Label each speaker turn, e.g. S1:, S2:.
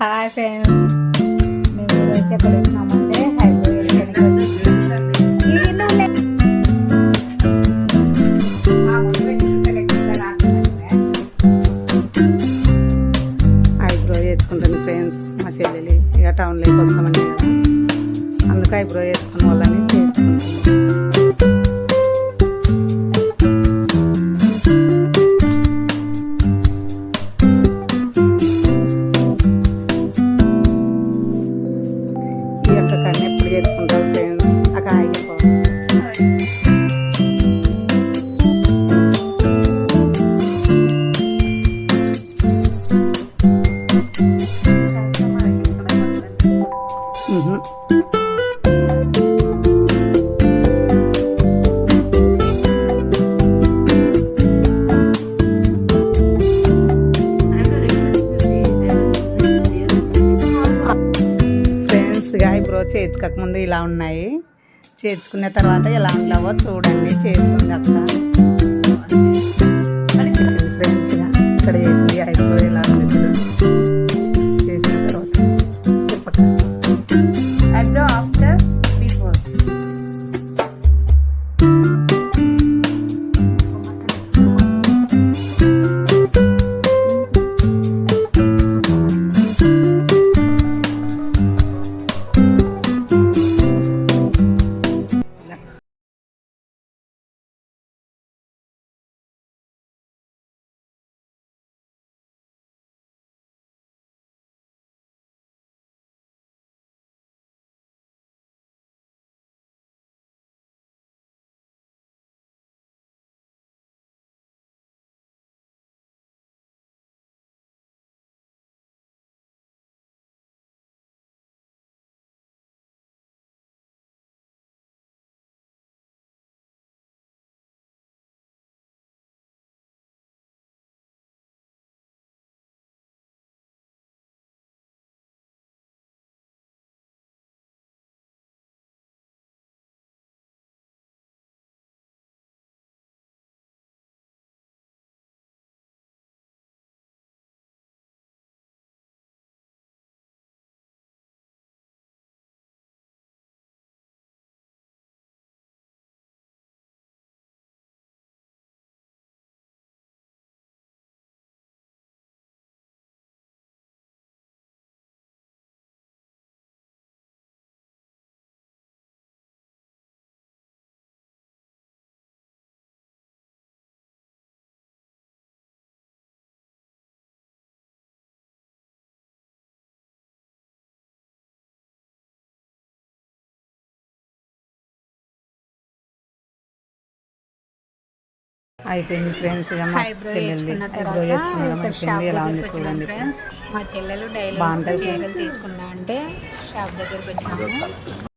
S1: Hi friends మేము ఈరోజు ఎక్కడ ఉన్నామంటే హైదరాబాద్
S2: ఐబ్రో వేసుకుంటుంది ఫ్రెండ్స్ మా చెల్లెలి ఇక టౌన్లోకి వస్తామని కదా. అందుకు ఐబ్రో వేసుకున్న వాళ్ళని ఫ్రెండ్స్గా ముందు ఇలా ఉన్నాయి. చేర్చుకున్న తర్వాత ఎలా ఉండవో చూడండి. చేస్తుంది అక్క. అయిపోయింది ఫ్రెండ్స్ ఇక మా
S1: వేసుకున్న
S2: ఐబ్రో వేసుకున్నాం ఎలా ఉంది చూడండి.
S1: ఫ్రెండ్స్. మా చెల్లెలు డైలీ తీసుకున్నా అంటే షాప్ దగ్గరికి వచ్చినాము